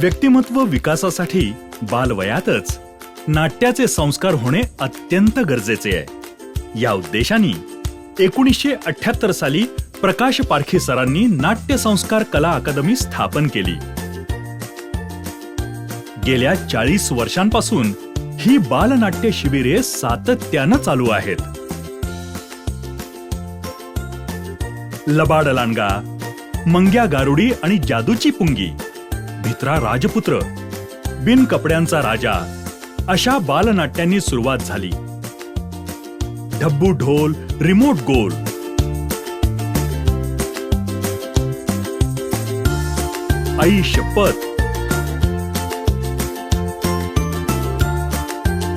व्यक्तिमत्व विकासासाठी बालवयातच नाट्याचे संस्कार होणे अत्यंत गरजेचे आहे. या उद्देशाने एकोणीसशे अठ्याहत्तर साली प्रकाश पारखी सरांनी नाट्य संस्कार कला अकादमी स्थापन केली. गेल्या चाळीस वर्षांपासून ही बालनाट्य शिबिरे सातत्यानं चालू आहेत. लबाड लांडगा मंग्या गारुडी आणि जादूची पुंगी भित्रा राजपुत्र. बिन कपड्यांचा राजा. अशा बालनाट्यांनी सुरुवात झाली. ढब्बू ढोल रिमोट गोल. आई शपथ.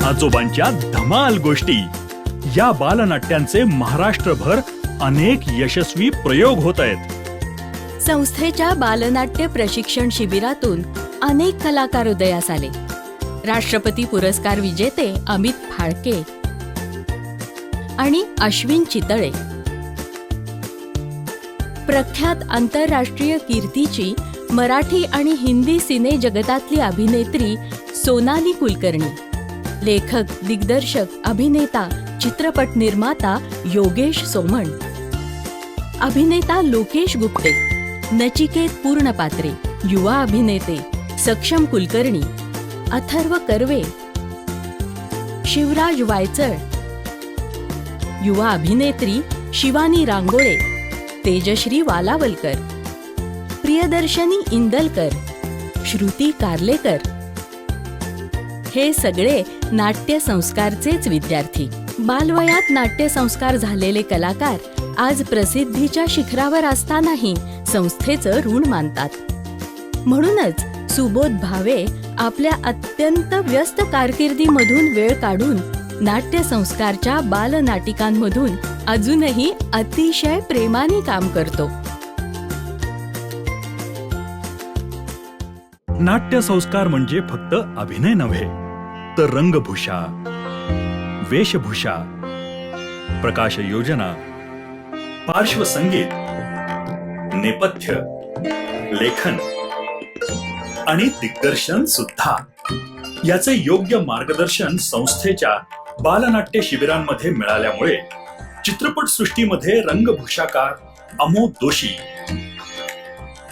आजोबांच्या धमाल गोष्टी. या बालनाट्यांचे महाराष्ट्रभर अनेक यशस्वी प्रयोग होत आहेत. संस्थेच्या बालनाट्य प्रशिक्षण शिबिरातून अनेक कलाकार उदयास आले. राष्ट्रपती पुरस्कार विजेते अमित फाळके आणि अश्विन चितळे. प्रख्यात आंतरराष्ट्रीय कीर्तीची मराठी आणि हिंदी सिने जगतातली अभिनेत्री सोनाली कुलकर्णी. लेखक दिग्दर्शक अभिनेता चित्रपट निर्माता योगेश सोमण. अभिनेता लोकेश गुप्ते. नचिकेत पूर्णपात्रे युवा अभिनेते सक्षम कुलकर्णी अथर्व कर्वे शिवराज वायचळ युवा अभिनेत्री शिवानी रांगोळे तेजश्री वालावलकर प्रियदर्शनी इंदलकर श्रुती कार्लेकर. हे सगळे नाट्य संस्कारचेच विद्यार्थी. बालवयात नाट्य संस्कार झालेले कलाकार आज प्रसिद्धीच्या शिखरावर असतानाही संस्थेचं ऋण मानतात. म्हणूनच सुबोध भावे आपल्या अत्यंत व्यस्त कारकिर्दीमधून वेळ काढून नाट्य संस्कारच्या बालनाटिकांमधून अजूनही अतिशय प्रेमाने काम करतो. नाट्य संस्कार म्हणजे फक्त अभिनय नव्हे तर रंगभूषा वेशभूषा प्रकाश योजना पार्श्वसंगीत नेपथ्य लेखन आणि दिग्दर्शन सुद्धा. याचे योग्य मार्गदर्शन संस्थेच्या बालनाट्य शिबिरांमध्ये मिळाल्यामुळे चित्रपट सृष्टीमध्ये रंगभूषाकार अमोद दोषी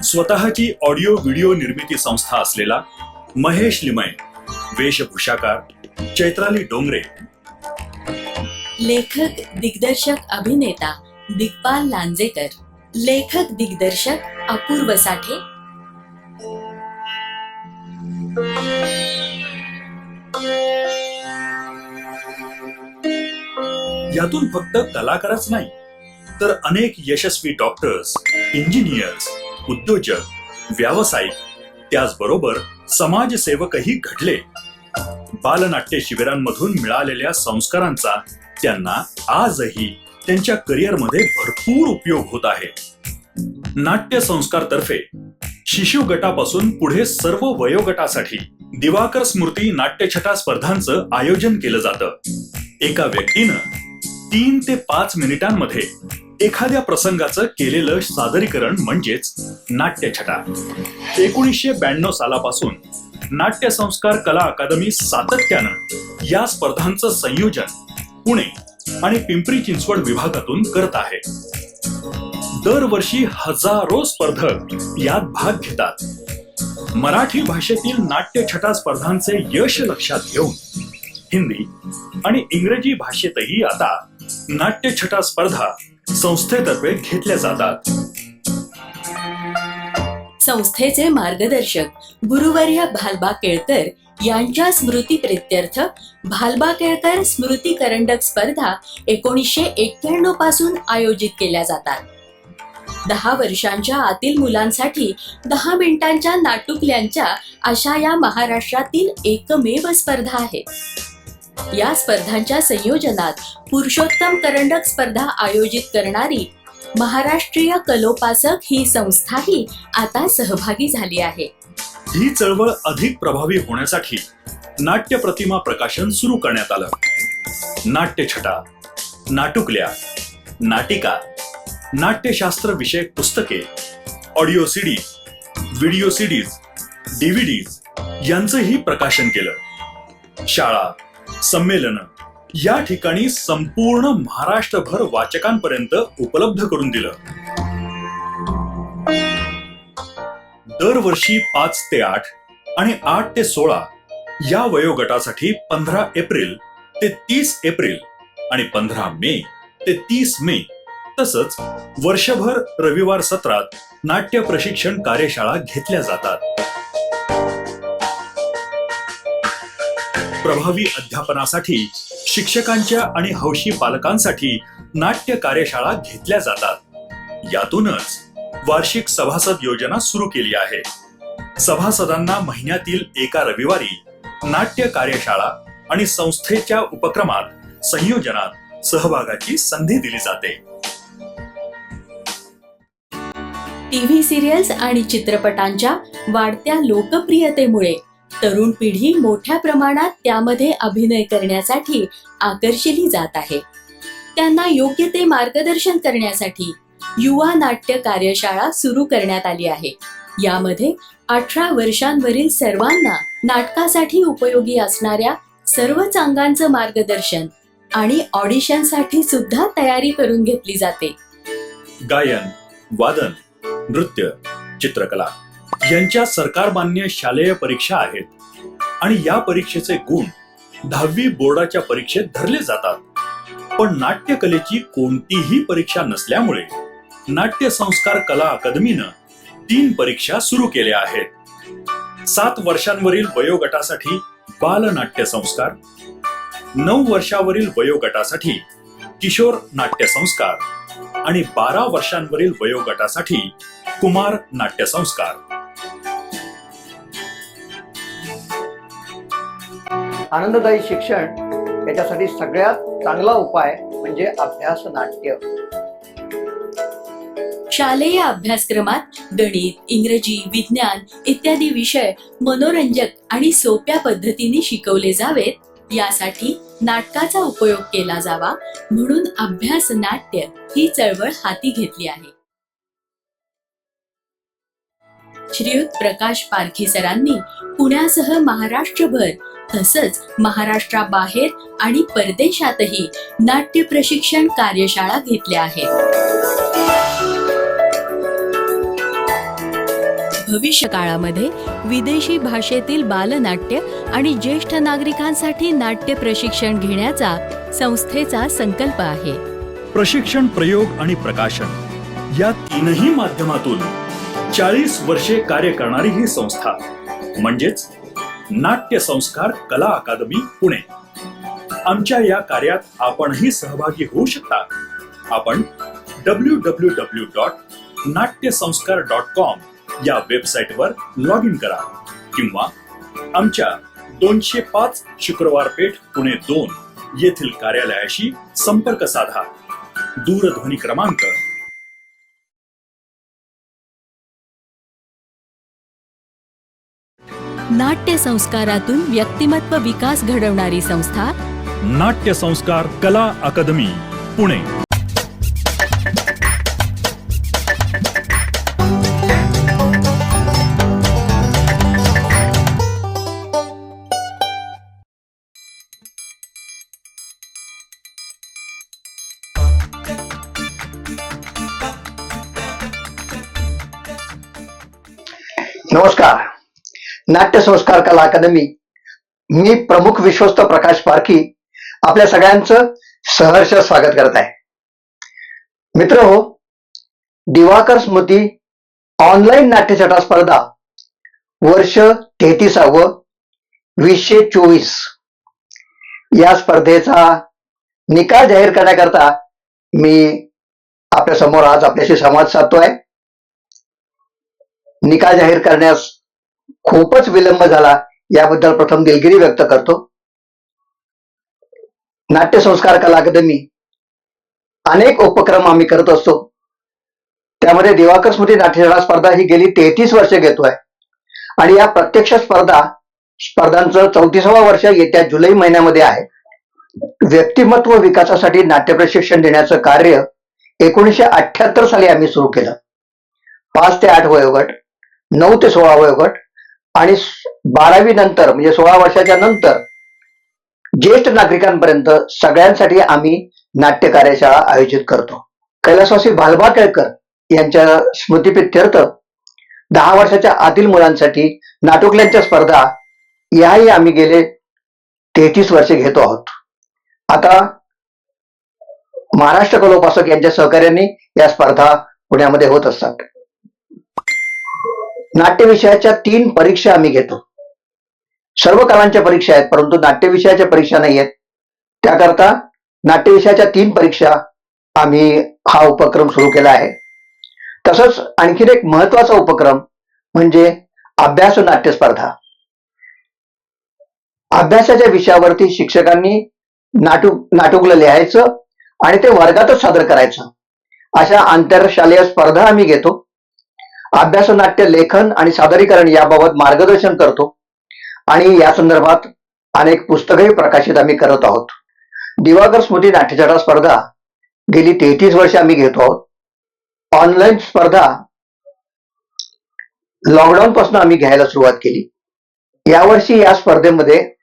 स्वतःची ऑडिओ व्हिडिओ निर्मिती संस्था असलेला महेश लिमय वेशभूषाकार चैत्राली डोंगरे. लेखक दिग्दर्शक अभिनेता दिग्पाल लांजेकर. लेखक दिग्दर्शक अपूर्व साठे. यातून फक्त कलाकारच नाही तर अनेक यशस्वी डॉक्टर्स इंजिनियर्स उद्योजक व्यावसायिक त्याचबरोबर समाजसेवकही घडले. बालनाट्य शिबिरांमधून मिळालेल्या संस्कारांचा त्यांना आजही त्यांच्या करिअरमध्ये भरपूर उपयोग होत आहे. नाट्य संस्कारतर्फे शिशु गटापासून पुढे सर्व वयोगटासाठी दिवाकर स्मृती नाट्यछटा स्पर्धांचं आयोजन केलं जातं. एका व्यक्तीनं तीन ते पाच मिनिटांमध्ये एखाद्या प्रसंगाचं केलेलं सादरीकरण म्हणजेच नाट्यछटा. एकोणीसशे ब्याण्णव सालापासून नाट्य संस्कार कला अकादमी सातत्यानं या स्पर्धांचं संयोजन पुणे आणि पिंपरी चिंचवड विभागातून करत आहे. दरवर्षी हजारो स्पर्धक यात भाग घेतात. मराठी भाषेतील नाट्यछटा स्पर्धांचे यश लक्षात घेऊन हिंदी आणि इंग्रजी भाषेतही आता नाट्यछटा स्पर्धा संस्थेतर्फे घेतल्या जातात. संस्थेचे मार्गदर्शक गुरुवर्य भालबा केळकर यांच्या स्मृती प्रित्यर्थ भालबा केळकर स्मृती करंडक स्पर्धा एकोणीसशे एक्क्याण्णवपासून आयोजित केल्या जातात. दहा वर्षांच्या आतील मुलांसाठी दहा मिनिटांच्या नाटुकल्यांच्या अशा या महाराष्ट्रातील एकमेव स्पर्धा आहेत. या स्पर्धांच्या संयोजनात पुरुषोत्तम करंडक स्पर्धा आयोजित करणारी महाराष्ट्रीय कलोपासक ही संस्थाही आता सहभागी झाली आहे. ही चळवळ अधिक प्रभावी होण्यासाठी नाट्य प्रतिमा प्रकाशन सुरू करण्यात आलं. नाट्यछटा नाटुकल्या नाटिका नाट्यशास्त्र विषयक पुस्तके audio CD video CDs DVDs यांचंही प्रकाशन केलं. शाळा संमेलन या ठिकाणी संपूर्ण महाराष्ट्रभर वाचकांपर्यंत उपलब्ध करून दिलं. दरवर्षी पाच ते आठ आणि आठ ते सोळा या वयोगटासाठी पंधरा एप्रिल ते तीस एप्रिल आणि पंधरा मे ते तीस मे तसंच वर्षभर रविवार सत्रात नाट्य प्रशिक्षण कार्यशाळा घेतल्या जातात. प्रभावी अध्यापनासाठी शिक्षकांच्या आणि हौशी पालकांसाठी नाट्य कार्यशाळा घेतल्या जातात. यातूनच वार्षिक सभासद योजना सुरू केली आहे. सभासदांना महिन्यातील एका रविवारी नाट्य कार्यशाळा आणि संस्थेच्या उपक्रमात संयोजनात सहभागाची संधी दिली जाते. टीव्ही सिरियल्स आणि चित्रपटांच्या वाढत्या लोकप्रियतेमुळे तरुण पिढी मोठ्या प्रमाणात त्यामध्ये अभिनय करण्यासाठी आकर्षिली जात आहे. त्यांना योग्य ते मार्गदर्शन करण्यासाठी युवा नाट्य कार्यशाळा सुरू करण्यात आली आहे. यामध्ये अठरा वर्षांवरील सर्वांना नाटकासाठी उपयोगी असणाऱ्या सर्व अंगांचं मार्गदर्शन आणि ऑडिशनसाठी सुद्धा तयारी करून घेतली जाते. गायन वादन नृत्य चित्रकला यांच्या सरकारमान्य शालेय परीक्षा आहेत. आणि या परीक्षेचे गुण दहावी बोर्डाच्या परीक्षेत धरले जातात. पण नाट्यकलेची कोणतीही परीक्षा नसल्यामुळे नाट्य संस्कार कला अकादमीनं तीन परीक्षा सुरू केल्या आहेत. सात वर्षांवरील वयोगटासाठी बाल नाट्य संस्कार नऊ वर्षावरील वयोगटासाठी किशोर नाट्य संस्कार आणि बारा वर्षांवरील वयोगटासाठी कुमार नाट्य संस्कार आनंददायी शिक्षण याच्यासाठी सगळ्यात चांगला उपाय म्हणजे अभ्यास नाट्य. शालेय अभ्यासक्रमात गणित इंग्रजी विज्ञान इत्यादी विषय मनोरंजक आणि सोप्या पद्धतीने शिकवले जावेत. यासाठी नाटकाचा उपयोग केला जावा म्हणून अभ्यास नाट्य ही चळवळ हाती घेतली आहे. श्रीयुत प्रकाश पारखी सरांनी पुण्यासह महाराष्ट्रभर तसंच महाराष्ट्राबाहेर आणि परदेशातही नाट्य प्रशिक्षण कार्यशाळा घेतल्या आहेत. भविष्य काळामध्ये विदेशी भाषेतील बालनाट्य आणि ज्येष्ठ नागरिकांसाठी नाट्य प्रशिक्षण घेण्याचा संस्थेचा संकल्प आहे. प्रशिक्षण प्रयोग आणि प्रकाशन या तीनही माध्यमातून चाळीस वर्षे कार्य करणारी ही संस्था म्हणजेच नाट्य संस्कार कला अकादमी पुणे. आमच्या या कार्यात आपणही सहभागी होऊ शकता. आपण डब्ल्यू डब्ल्यू डब्ल्यू डॉट नाट्य संस्कार डॉट कॉम या वेबसाईटवर लॉग इन करा किंवा आमच्या दोनशे पाच शुक्रवार पेठ पुणे दोन येथील कार्यालयाशी संपर्क साधा. दूरध्वनी क्रमांक नाट्य संस्कारातून व्यक्तिमत्व विकास घडवणारी संस्था नाट्य संस्कार कला अकादमी पुणे. नमस्कार. नाट्य संस्कार कला अकादमी. मी प्रमुख विश्वस्त प्रकाश पारखी आपल्या सगळ्यांचं सहर्ष स्वागत करत आहे. मित्र हो दिवाकर स्मृती ऑनलाईन नाट्यछटा स्पर्धा वर्ष तेहतीसावं वीसशे चोवीस. या स्पर्धेचा निकाल जाहीर करण्याकरता मी आपल्यासमोर आज आपल्याशी संवाद साधतोय. निकाल जाहीर करण्यास खूपच विलंब झाला याबद्दल प्रथम दिलगिरी व्यक्त करतो. नाट्यसंस्कार कला अकादमी अनेक उपक्रम आम्ही करत असतो. त्यामध्ये दिवाकर स्मृती नाट्यशाळा स्पर्धा ही गेली तेहतीस वर्ष घेतोय. आणि या प्रत्यक्ष स्पर्धा स्पर्धांचं चौतीसावा वर्ष येत्या जुलै महिन्यामध्ये आहे. व्यक्तिमत्व विकासासाठी नाट्य प्रशिक्षण देण्याचं कार्य एकोणीसशे अठ्याहत्तर साली आम्ही सुरू केलं. पाच ते आठ वयोगट. नऊ ते सोळा वयोगट आणि बारावी नंतर म्हणजे सोळा वर्षाच्या नंतर ज्येष्ठ नागरिकांपर्यंत सगळ्यांसाठी आम्ही नाट्य कार्यशाळा आयोजित करतो. कैलासवासी भालबा केळकर यांच्या स्मृतीप्रित्यर्थ दहा वर्षाच्या आतील मुलांसाठी नाटुकल्यांच्या स्पर्धा याही आम्ही गेले तेहतीस वर्षे घेतो आहोत. आता महाराष्ट्र कलोपासक यांच्या सहकार्याने या स्पर्धा पुण्यामध्ये होत असतात. नाट्य विषयाच्या तीन परीक्षा आम्ही घेतो. सर्व कलांच्या परीक्षा आहेत परंतु नाट्य विषयाच्या परीक्षा नाही आहेत. त्याकरता नाट्य विषयाच्या तीन परीक्षा आम्ही हा उपक्रम सुरू केला आहे. तसंच आणखीन एक महत्त्वाचा उपक्रम म्हणजे अभ्यास नाट्य स्पर्धा. अभ्यासाच्या विषयावरती शिक्षकांनी नाटू नाटुकलं लिहायचं आणि ते वर्गातच सादर करायचं. अशा आंतरशालेय स्पर्धा आम्ही घेतो. अभ्यास नाट्य लेखन आणि सादरीकरण याबाबत मार्गदर्शन करतो. आणि या संदर्भात अनेक पुस्तकही प्रकाशित आम्ही करत आहोत. दिवाकर स्मृती नाट्यछटा स्पर्धा गेली तेहतीस वर्ष आम्ही घेतो आहोत. ऑनलाईन स्पर्धा लॉकडाऊन पासून आम्ही घ्यायला सुरुवात केली. यावर्षी या स्पर्धेमध्ये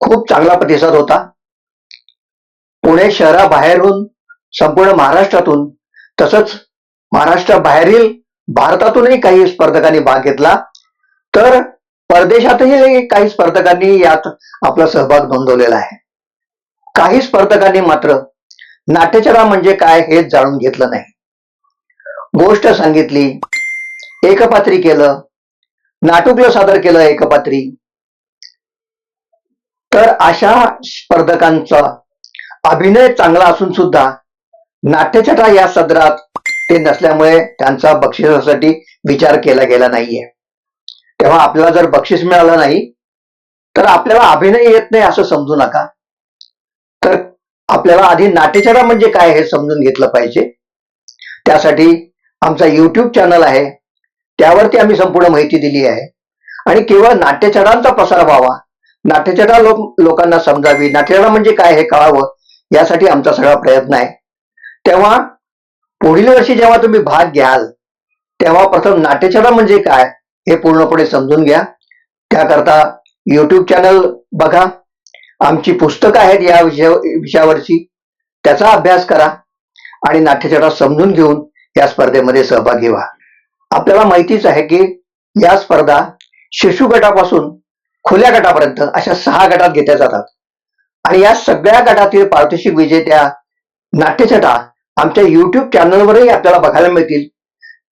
खूप चांगला प्रतिसाद होता. पुणे शहराबाहेरून संपूर्ण महाराष्ट्रातून तसंच महाराष्ट्राबाहेरील भारतातूनही काही स्पर्धकांनी भाग घेतला. तर परदेशातही काही स्पर्धकांनी यात आपला सहभाग नोंदवलेला आहे. काही स्पर्धकांनी मात्र नाट्यचरा म्हणजे काय हेच जाणून घेतलं नाही. गोष्ट सांगितली एकपात्री केलं नाटुकलं सादर केलं एकपात्री. तर अशा स्पर्धकांचा अभिनय चांगला असून सुद्धा नाट्यछटा या सदरात ते नसल्यामुळे त्यांचा बक्षिसासाठी विचार केला गेला नाहीये. तेव्हा आपल्याला जर बक्षीस मिळालं नाही तर आपल्याला अभिनय येत नाही असं समजू नका. तर आपल्याला आधी नाट्यछटा म्हणजे काय हे समजून घेतलं पाहिजे. त्यासाठी आमचा युट्यूब चॅनल आहे. त्यावरती आम्ही संपूर्ण माहिती दिली आहे. आणि केवळ नाट्यचरांचा प्रसार व्हावा. नाट्यचारा लोक लोकांना समजावी. नाट्यचारा म्हणजे काय हे कळावं यासाठी आमचा सगळा प्रयत्न आहे. तेव्हा पुढील वर्षी जेव्हा तुम्ही भाग घ्याल तेव्हा प्रथम नाट्यछटा म्हणजे काय हे पूर्णपणे समजून घ्या. त्याकरता यूट्यूब चॅनल बघा. आमची पुस्तकं आहेत या विषया विषयावरची. त्याचा अभ्यास करा आणि नाट्यछटा समजून घेऊन या स्पर्धेमध्ये सहभागी व्हा. आपल्याला माहितीच आहे की या स्पर्धा शिशु गटापासून खुल्या गटापर्यंत अशा सहा गटात घेतल्या जातात. आणि या सगळ्या गटातील पारितोषिक विजेत्या नाट्यछटा आमच्या युट्यूब चॅनलवरही आपल्याला बघायला मिळतील.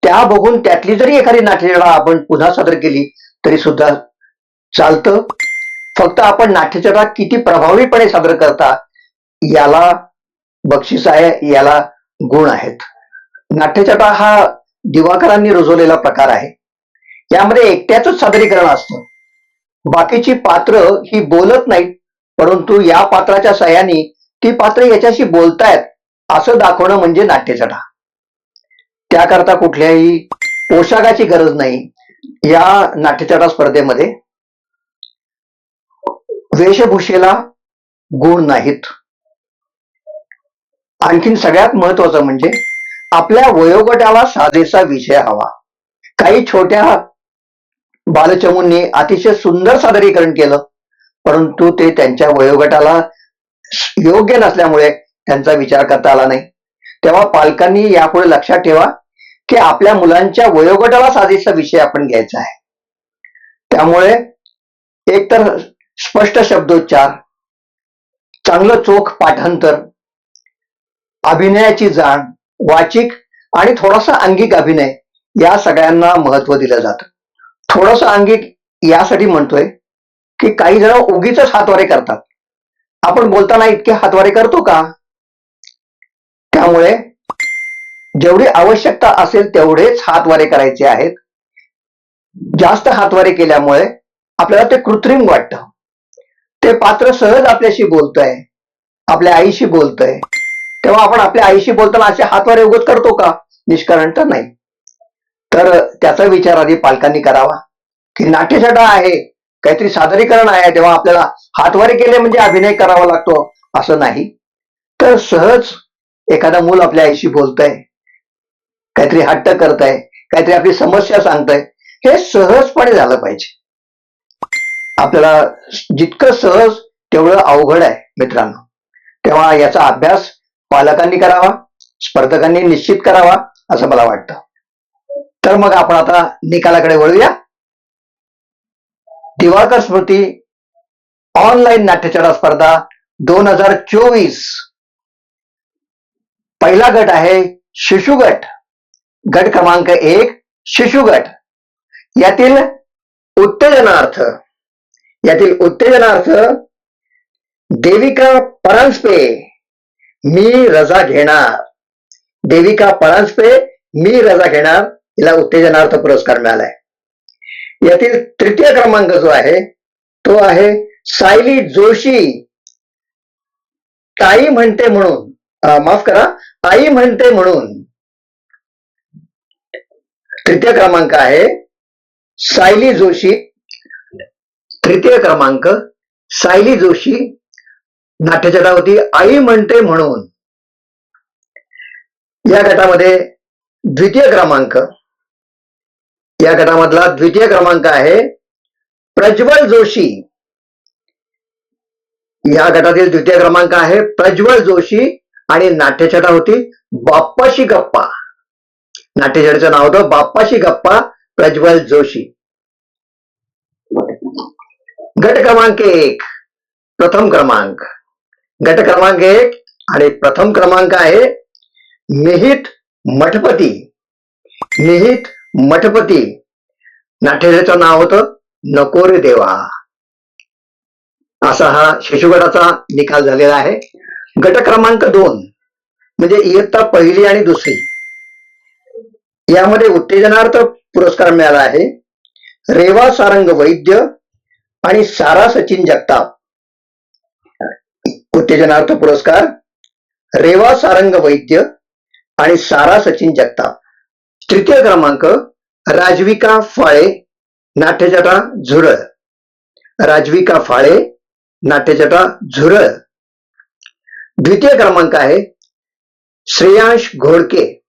त्या बघून त्यातली जरी एखादी नाट्यछटा आपण पुन्हा सादर केली तरी सुद्धा चालतं. फक्त आपण नाट्यचटा किती प्रभावीपणे सादर करता याला बक्षीस आहे याला गुण आहेत. नाट्यछटा हा दिवाकरांनी रुजवलेला प्रकार आहे. यामध्ये एकट्याच सादरीकरण असतं. बाकीची पात्र ही बोलत नाहीत परंतु या पात्राच्या सहाय्याने ती पात्र याच्याशी बोलतायत असं दाखवणं म्हणजे नाट्यछटा त्याकरता कुठल्याही पोशाखाची गरज नाही या नाट्यछटा स्पर्धेमध्ये. वेशभूषेला गुण नाहीत. आणखीन सगळ्यात महत्वाचं म्हणजे आपल्या वयोगटाला साजेसा विषय हवा. काही छोट्या बालचमूंनी अतिशय सुंदर सादरीकरण केलं परंतु ते त्यांच्या वयोगटाला योग्य नसल्यामुळे त्यांचा विचार करता आला नाही. तेव्हा पालकांनी यापुढे लक्षात ठेवा की आपल्या मुलांच्या वयोगटाला साजेसा विषय आपण घ्यायचा आहे. त्यामुळे एक तर स्पष्ट शब्दोच्चार चांगलं चोख पाठांतर अभिनयाची जाण वाचिक आणि थोडासा अंगिक अभिनय या सगळ्यांना महत्त्व दिलं जातं. थोडस अंगिक यासाठी म्हणतोय की काही जण उगीच हातवारे करतात. आपण बोलताना इतके हातवारे करतो का? त्यामुळे जेवढी आवश्यकता असेल तेवढेच हातवारे करायचे आहेत. जास्त हातवारे केल्यामुळे आपल्याला ते कृत्रिम वाटतं. ते पात्र सहज आपल्याशी बोलतंय आपल्या आईशी बोलतंय. तेव्हा आपण आपल्या आईशी बोलताना असे हातवारे उगत करतो का? निष्कारण तर नाही. तर त्याचा विचार आधी पालकांनी करावा. की नाट्यछटा आहे काहीतरी सादरीकरण आहे तेव्हा आपल्याला हातवारे केले म्हणजे अभिनय करावा लागतो असं नाही. तर सहज एखादा मूल आपल्या आईशी बोलतंय काहीतरी हट्ट करतंय काहीतरी आपली समस्या सांगताय हे सहजपणे झालं पाहिजे. आपल्याला जितकं सहज तेवढं अवघड आहे मित्रांनो. तेव्हा याचा अभ्यास पालकांनी करावा स्पर्धकांनी निश्चित करावा असं मला वाटतं. तर मग आपण आता निकालाकडे वळूया. दिवाकर स्मृती ऑनलाईन नाट्यचडा स्पर्धा दोन हजार चोवीस पहिला गट आहे शिशुगट. गट क्रमांक एक शिशु गट यातील उत्तेजनार्थ यातील उत्तेजनार्थ देविका परांजपे मी रजा घेणार. देविका परांजपे मी रजा घेणार. हिला उत्तेजनार्थ पुरस्कार मिळालाय. यातील तृतीय क्रमांक जो आहे तो आहे सायली जोशी. ताई म्हणते म्हणून माफ करा. आई म्हणते म्हणून. तृतीय क्रमांक आहे. सायली जोशी. तृतीय क्रमांक. सायली जोशी. नाट्यचटा होती. आई म्हणते म्हणून. या गटामध्ये द्वितीय क्रमांक. या गटामधला द्वितीय क्रमांक आहे. प्रज्वल जोशी. या गटातील द्वितीय क्रमांक आहे. प्रज्वल जोशी. आणि नाट्यछटा होती बाप्पाशी गप्पा. नाट्यछटाचं नाव होतं बाप्पाशी गप्पा प्रज्वल जोशी. गट क्रमांक एक प्रथम क्रमांक. गट क्रमांक एक आणि प्रथम क्रमांक आहे मिहित मठपती. मिहित मठपती. नाट्यछटेचं नाव होतं नकोरे देवा. असा हा शिशुगटाचा निकाल झालेला आहे. गट क्रमांक दोन म्हणजे इयत्ता पहिली आणि दुसरी. यामध्ये उत्तेजनार्थ पुरस्कार मिळाला आहे. रेवा सारंग वैद्य आणि सारा सचिन जगताप. उत्तेजनार्थ पुरस्कार रेवा सारंग वैद्य आणि सारा सचिन जगताप. तृतीय क्रमांक राजविका फाळे नाट्यजटा झुरळ. राजविका फाळे नाट्यजटा झुरळ. द्वितीय क्रमांक आहे श्रेयांश घोडके.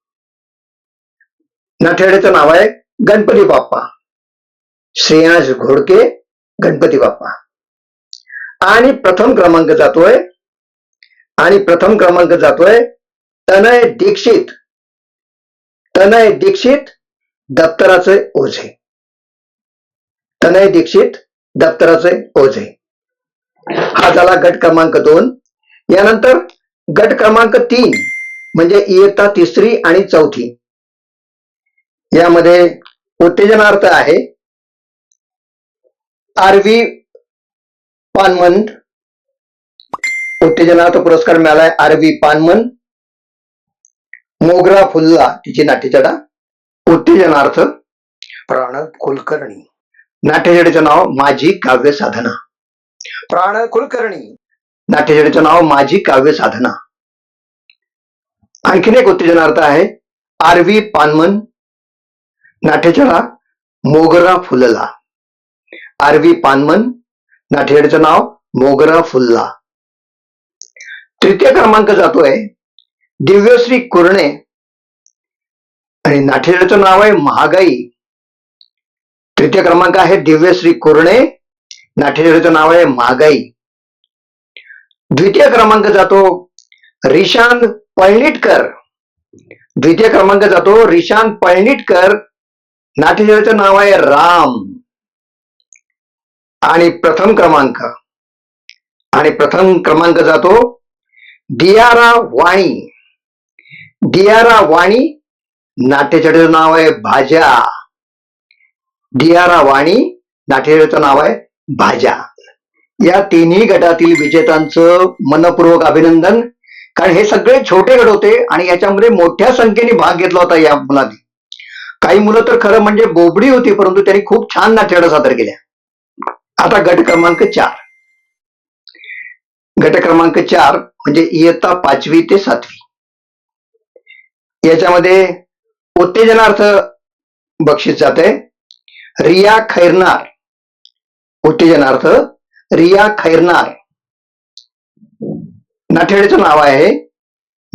नाट्यजटाचं नाव आहे गणपती बाप्पा. श्रेयांश घोडके गणपती बाप्पा. आणि प्रथम क्रमांक जातोय आणि प्रथम क्रमांक जातोय तनय दीक्षित. तनय दीक्षित दप्तराचे ओझे. तनय दीक्षित दप्तराचे ओझे. हा झाला गट क्रमांक दोन. यानंतर गट क्रमांक तीन म्हणजे इयत्ता तिसरी आणि चौथी. यामध्ये उत्तेजनार्थ आहे आरवी पानमन. उत्तेजनार्थ पुरस्कार मिळालाय आरवी पानमन. मोगरा फुल्ला तिची नाट्यचडा उत्तेजनार्थ प्राण कुलकर्णी. नाट्यचडेचं नाव माझी काव्य साधना. प्राण कुलकर्णी नाट्यशाळेचं नाव माझी काव्य साधना. आणखीन एक उत्तेजनार्थ आहे आरवी पानमन नाट्यशाळा मोगरा फुलला. आरवी पानमन नाट्यशाळेचं नाव मोगरा फुलला. तृतीय क्रमांक जातोय दिव्यश्री कुर्णे. आणि नाट्यचडेचं नाव आहे महागाई. तृतीय क्रमांक आहे दिव्यश्री कुर्णे नाट्यचडेचं नाव आहे महागाई. द्वितीय क्रमांक जातो रिशांत पळणीटकर. द्वितीय क्रमांक जातो रिशांत पळणीटकर. नाट्यचडेचं नाव आहे राम. आणि प्रथम क्रमांक. आणि प्रथम क्रमांक जातो दियारा वाणी. दियारा वाणी नाट्यचडेचं नाव आहे भाज्या. दियारा वाणी नाट्यचडेचं नाव आहे भाज्या. या तिन्ही गटातील विजेत्यांचं मनपूर्वक अभिनंदन. कारण हे सगळे छोटे गट होते आणि याच्यामध्ये मोठ्या संख्येने भाग घेतला होता या मुलांनी. काही मुलं तर खरं म्हणजे बोबडी होती परंतु त्यांनी खूप छान नाट्यगड सादर केल्या. आता गट क्रमांक चार. गट क्रमांक चार म्हणजे इयत्ता पाचवी ते सातवी. याच्यामध्ये उत्तेजनार्थ बक्षीस जाते रिया खैरनार. उत्तेजनार्थ रिया खैरनार. नाट्यगडचं नाव आहे.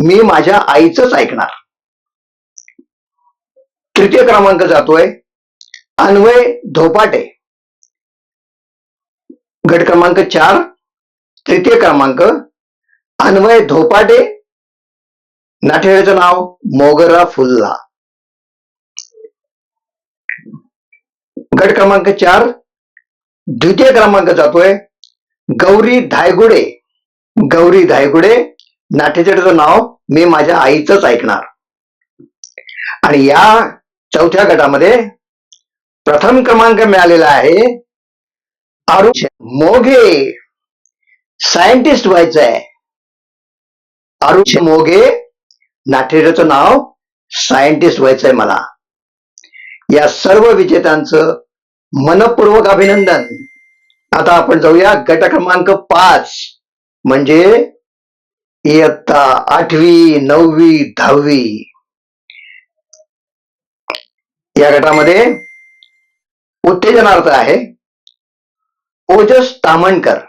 मी माझ्या आईचंच ऐकणार. तृतीय क्रमांक जातोय. अन्वय धोपाटे. गट क्रमांक चार. तृतीय क्रमांक. अन्वय धोपाटे. नाट्यवेळेचं नाव मोगरा फुल्ला. गट क्रमांक चार. द्वितीय क्रमांक जातोय. गौरी धायगुडे. गौरी धायगुडे. नाट्यचेचं नाव मी माझ्या आईचंच ऐकणार. आणि या चौथ्या गटामध्ये प्रथम क्रमांक मिळालेला आहे. अरुण मोघे. सायंटिस्ट व्हायचं आहे अरुण मोघे. नाट्यचं नाव सायंटिस्ट व्हायचंय मला. या सर्व विजेत्यांचं मनपूर्वक अभिनंदन. आता आपण जाऊया गट क्रमांक पाच. म्हणजे इयत्ता आठवी नववी दहावी. या गटामध्ये उत्तेजनार्थ आहे. ओजस तामणकर.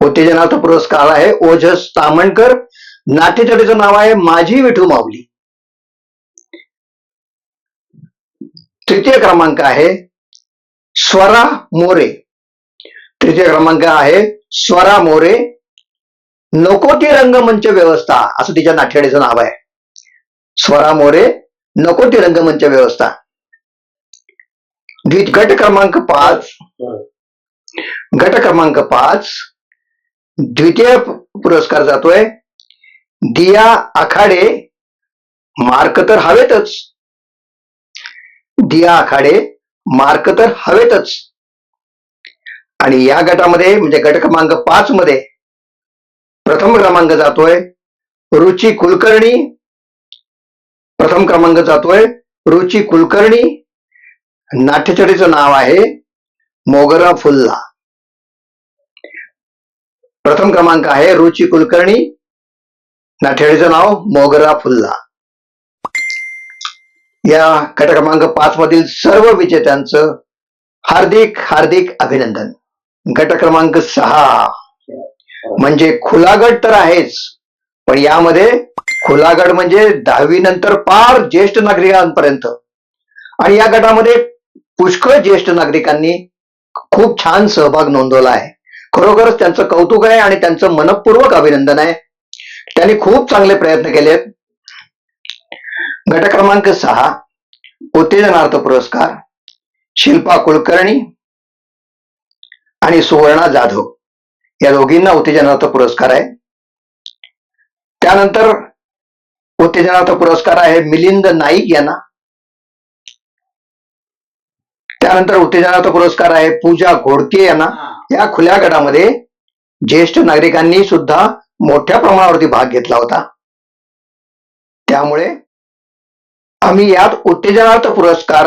उत्तेजनार्थ पुरस्कार आहे. ओजस तामणकर. नाट्यचटीचं नाव आहे माझी विठू माऊली. तृतीय क्रमांक आहे. स्वरा मोरे. तृतीय क्रमांक आहे स्वरा मोरे. नको ती रंगमंच व्यवस्था असं तिच्या नाट्यडेचं नाव आहे. स्वरा मोरे नको ती रंगमंच व्यवस्था. द्वि- गट क्रमांक पाच. गट क्रमांक पाच. द्वितीय पुरस्कार जातोय. दिया आखाडे मार्क तर हवेतच. दिया आखाडे मार्क तर हवेतच. आणि या गटामध्ये म्हणजे गट क्रमांक पाच मध्ये प्रथम क्रमांक जातोय रुची कुलकर्णी. प्रथम क्रमांक जातोय रुची कुलकर्णी. नाट्यचडीचं नाव आहे मोगरा फुल्ला. प्रथम क्रमांक आहे रुची कुलकर्णी. नाट्यचरीचं नाव मोगरा फुल्ला. या गट क्रमांक पाच मधील सर्व विजेत्यांचं हार्दिक हार्दिक अभिनंदन. गट क्रमांक सहा. म्हणजे खुला गट तर आहेच पण यामध्ये खुला गट म्हणजे दहावी नंतर पार ज्येष्ठ नागरिकांपर्यंत. आणि या गटामध्ये पुष्कळ ज्येष्ठ नागरिकांनी खूप छान सहभाग नोंदवला आहे. खरोखरच त्यांचं कौतुक आहे आणि त्यांचं मनपूर्वक अभिनंदन आहे. त्यांनी खूप चांगले प्रयत्न केलेत. गट क्रमांक सहा उत्तेजनार्थ पुरस्कार शिल्पा कुलकर्णी आणि सुवर्णा जाधव. या दोघींना उत्तेजनार्थ पुरस्कार आहे. त्यानंतर उत्तेजनार्थ पुरस्कार आहे मिलिंद नाईक यांना. त्यानंतर उत्तेजनार्थ पुरस्कार आहे पूजा घोडके यांना. या खुल्या गटामध्ये ज्येष्ठ नागरिकांनी सुद्धा मोठ्या प्रमाणावरती भाग घेतला होता. त्यामुळे आम्ही यात उत्तेजनार्थ पुरस्कार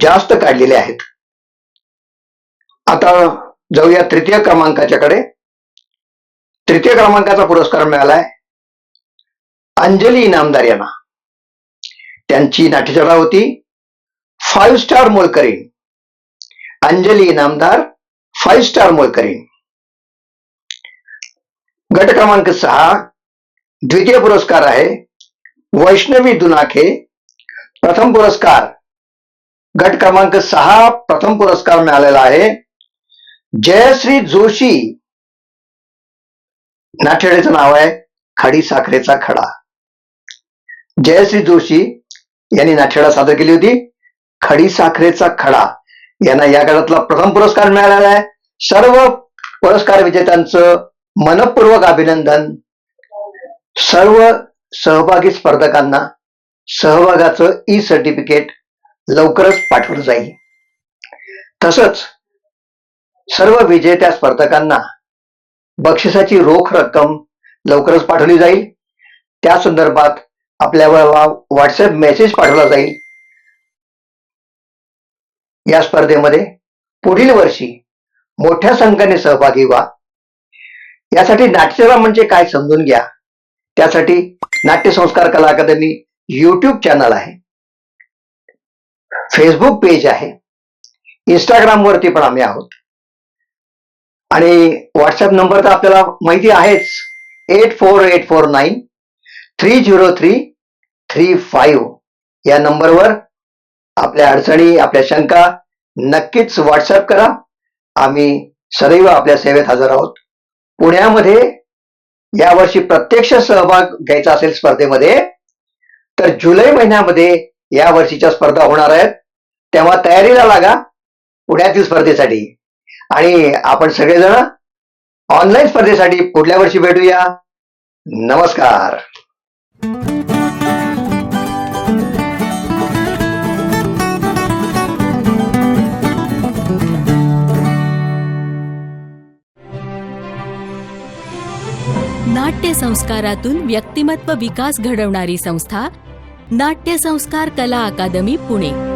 जास्त काढलेले आहेत. आता जाऊया तृतीय क्रमांकाच्याकडे. तृतीय क्रमांकाचा पुरस्कार मिळालाय. अंजली इनामदार यांना. त्यांची नाट्यशाळा होती. फाईव्ह स्टार मोलकरीण अंजली इनामदार फाईव्ह स्टार मोलकरीण गट क्रमांक सहा. द्वितीय पुरस्कार आहे. वैष्णवी दुनाखे प्रथम पुरस्कार. गट क्रमांक सहा प्रथम पुरस्कार मिळालेला आहे. जयश्री जोशी नाट्यवेळेचं नाव आहे खडी साखरेचा खडा. जयश्री जोशी यांनी नाठेडा सादर केली होती. खडी साखरेचा खडा. यांना या गटातला प्रथम पुरस्कार मिळालेला आहे. सर्व पुरस्कार विजेत्यांचं मनपूर्वक अभिनंदन. सर्व सहभागी स्पर्धकांना सहभागाचं ई सर्टिफिकेट लवकरच पाठवलं जाईल. तसंच सर्व विजेत्या स्पर्धकांना बक्षिसाची रोख रक्कम लवकरच पाठवली जाईल. त्या संदर्भात आपल्यावर व्हॉट्सअप मेसेज पाठवला जाईल. या स्पर्धेमध्ये पुढील वर्षी मोठ्या संख्येने सहभागी व्हा. यासाठी नाट्यसेवा म्हणजे काय समजून घ्या. त्यासाठी Natyasanskar Kala Academy YouTube channel आहे. फेसबुक पेज आहे. इंस्टाग्रामवरती पण आम्ही आहोत. आणि व्हॉट्सअप नंबर तर आपल्याला माहिती आहेच. Eight four eight four nine three zero three three five या नंबरवर आपल्या अडचणी आपल्या शंका नक्कीच व्हॉट्सअप करा. आम्ही सदैव आपल्या सेवेत हजर आहोत. पुण्यामध्ये यावर्षी प्रत्यक्ष सहभाग घ्यायचा असेल स्पर्धेमध्ये तर जुलै महिन्यामध्ये या वर्षीच्या स्पर्धा होणार आहेत. तेव्हा तयारीला लागा पुण्यातील स्पर्धेसाठी. आणि आपण सगळेजण ऑनलाईन स्पर्धेसाठी पुढल्या वर्षी भेटूया. नमस्कार. नाट्य संस्कारातून व्यक्तिमत्व विकास घडवणारी संस्था नाट्य संस्कार कला अकादमी पुणे.